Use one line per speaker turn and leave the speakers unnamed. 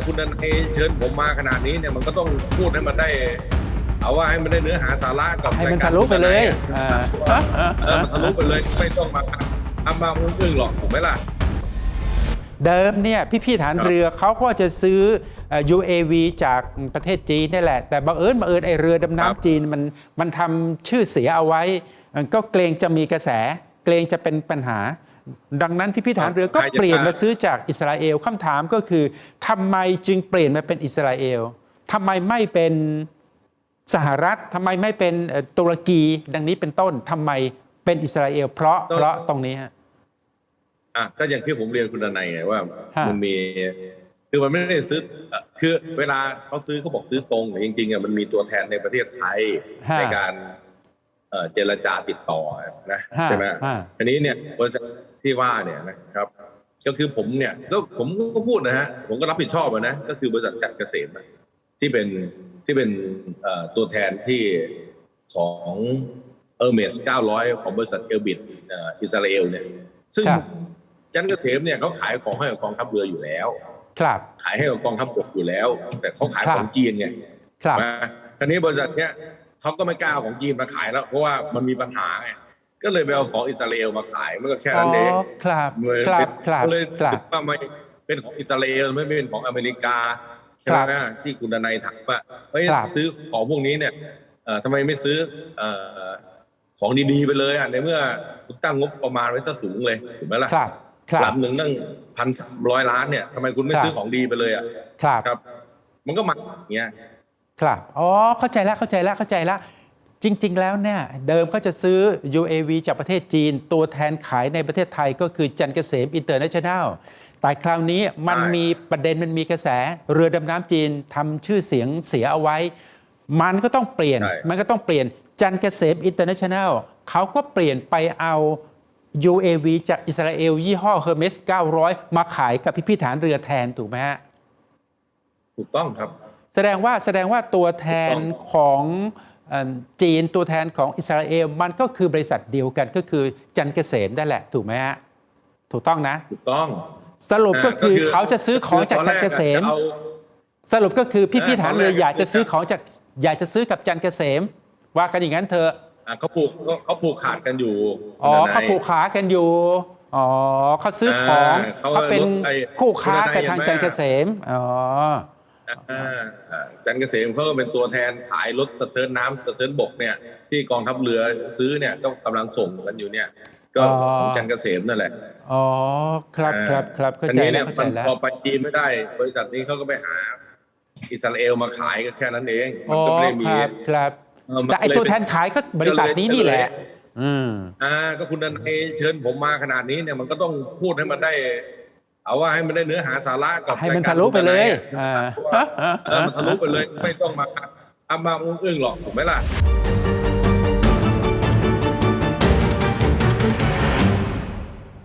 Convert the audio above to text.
ก็คุณนันเอเชิญผมมาขนาดนี้เนี่ยมันก็ต้องพูดให้มันได้ เอาว่าให้มันได้เนื้อหาสาระกับ
ให้มัน
รายการ
ทะลุไปเลย
คุณนัน
อ่า
เออมันทะลุไปเลยไม่ต้องมาทำมาอึ้งๆหรอกถูกไหมล่ะ
เดิมเนี่ยพี่พี่ๆฐาน
ครับ
เรือเขาก็จะซื้อเอ่อ UAV จากประเทศจีนนี่แหละ แต่บังเอิญบังเอิญไอเรือดำน้ำจีนมันมันทำชื่อเสียเอาไว้มันก็เกรงจะมีกระแส เกรงจะเป็นปัญหา ดังนั้นพี่พี่ๆฐานเรือก็
ใครจะ
เปลี่ยน
กล้าม
มาซื้อจากอิสราเอลคำถามก็คือทำไมจึงเปลี่ยนมาเป็นอิสราเอลทำไมไม่เป็นสหรัฐทำไมไม่เป็นเอ่อตุรกีดังนี้เป็นต้นทำไมเป็นอิสราเอล เพราะเพราะตรงนี้ฮะ
อะก็อย่างที่ผมเรียนคุณนายไงว่า
ฮะ
มันมีคือมันไม่ได้ซื้อเอ่อคือเวลาเขาซื้อเขาบอกซื้อตรงแต่จริงๆอะมันมีตัวแทนในประเทศไทย
ฮะ
ในการ เอ่อเจรจาติดต่อนะ
ฮะ
ใช่ไหม
ฮะ
อันนี้เนี่ยบริษัทที่ว่าเนี่ยนะครับ ก็คือผมเนี่ยก็ผมก็พูดนะฮะผมก็รับผิดชอบอะนะก็คือบริษัทจัดเกษมอะที่เป็นที่เป็นเอ่อตัวแทนที่ของเออร์เมส900 ของบริษัทเอลบิดอิสราเอลเนี่ยซึ่ง
ครับ
จันเกษมเนี่ยเขาขายของให้กับกองทัพเรืออยู่แล้ว
ครับ
ขายให้กับกองทัพบกอยู่แล้ว แต่เขาขาย
ครับ
ของจีนไง
ครับ
นะทีนี้บริษัทเนี้ย เขาก็ไม่กล้าเอาของจีนมาขายแล้ว เพราะว่ามันมีปัญหาไงก็เลยไปเอาของอิสราเอลมาขายมันก็แค่
อ๋อ
นั้นเอง
ครับ
เลย
ครับ
เป็น
ครับ
ก็เลย
ครับ
คิดว่าไม่เป็นของอิสราเอลไม่เป็นของอเมริกาใช่ไหม
ครับ
นะที่คุณดนัยถามว่าเฮ้ย
ครับ
ซื้อของพวกนี้เนี่ยเอ่อทำไมไม่ซื้อเอ่อของดีๆไปเลยอะในเมื่อคุณตั้งงบประมาณไว้ซะสูงเลยถูกไหมล่ะ
ครับครับ
ลำหนึ่งตั้งพันสามร้อยล้านเนี่ยทำไมคุณไม่
ครับ
ซื้อของดีไปเลยอะ
ครับ
ครับมันก็มาอย่างเงี้ย
ครับ อ๋อ เข้าใจแล้วเข้าใจแล้วเข้าใจแล้ว จริง ๆ แล้วเนี่ยเดิมเขาจะซื้อ UAV จากประเทศจีน ตัวแทนขายในประเทศไทยก็คือจันเกษมอินเตอร์เนชั่นแนลแต่คราวนี้มัน
ใช่
มีประเด็นมันมีกระแส เรือดำน้ำจีนทำชื่อเสียงเสียเอาไว้ มันก็ต้องเปลี่ยน
ใช่
มันก็ต้องเปลี่ยนจันเกษมอินเตอร์เนชั่นแนลเขาก็เปลี่ยนไปเอา UAV จากอิสราเอล ยี่ห้อ Hermes 900 มาขายกับพิพิธานเรือแทนถูกไหมฮะ
ถูกต้องครับ
แสดงว่าแสดงว่าตัวแทน
ถูกต้อง
ของเอิ่มจีนตัวแทนของอิสราเอลมันก็คือบริษัทเดียวกันก็คือจันเกษมนั่นแหละถูกไหมฮะถูกต้องนะ
ถูกต้อง
สรุปก็คือ
อ่า
เขาจะซื้อของจาก
คื
จันเกษม
ตอนแรกอะจะเอา
สรุปก็คือพี่พี่
เออ
ฐานเรือ
ตอนแรก
อยากจะซื้อ
จะ
ของจากอยากจะซื้อกับจันเกษม ว่ากันอย่างนั้นเถอะ
อะเขาผูกเขาเขาผูกขาดกันอยู่
อ๋อ
คุณดนัย
เขาผูกขากันอยู่อ๋อเขาซื้อของ
อ่าเขา
เขาเป็น
รถไอ้
คู่ค้า
คุณ
กับ
นาย
ทาง
เห็นไหม
จันเกษมอ๋อ
อ่าอ่า จันเกษมเขาก็เป็นตัวแทนขายรถสะเทินน้ำสะเทินบกเนี่ย ที่กองทัพเรือซื้อเนี่ยก็กำลังส่งกันอยู่เนี่ย ก็
อ๋อ
ของจันเกษมนั่นแหละ
อ๋อครับ
อ่า
ครับครับเข้า
อัน
ใจ
นี้
แล้
เนี่
วยเข้า
มั
ใจ
น
แล้ว
พอไปจีนไม่ได้ บริษัทนี้เขาก็ไปหาอิสราเอลมาขายก็แค่นั้นเองมั
อ๋
น
อ
ก็ไม่ได้มี
ครับครับ
เออมัน
แต่ไอ
เลย
ตัวแทนขายก็บริษัทนี้นี่แหละ อืม
อ่า ก็คุณนันเอเชิญผมมาขนาดนี้เนี่ยมันก็ต้องพูดให้มันได้ เอาว่าให้มันได้เนื้อหาสาระกับ
ให้มัน
รายการ
ทะลุไปเลย
คุณนัน
อ่า
เออมันทะลุไปเลย ไม่ต้องมาทำมาอึ้งๆหรอกถูกไหมล่ะ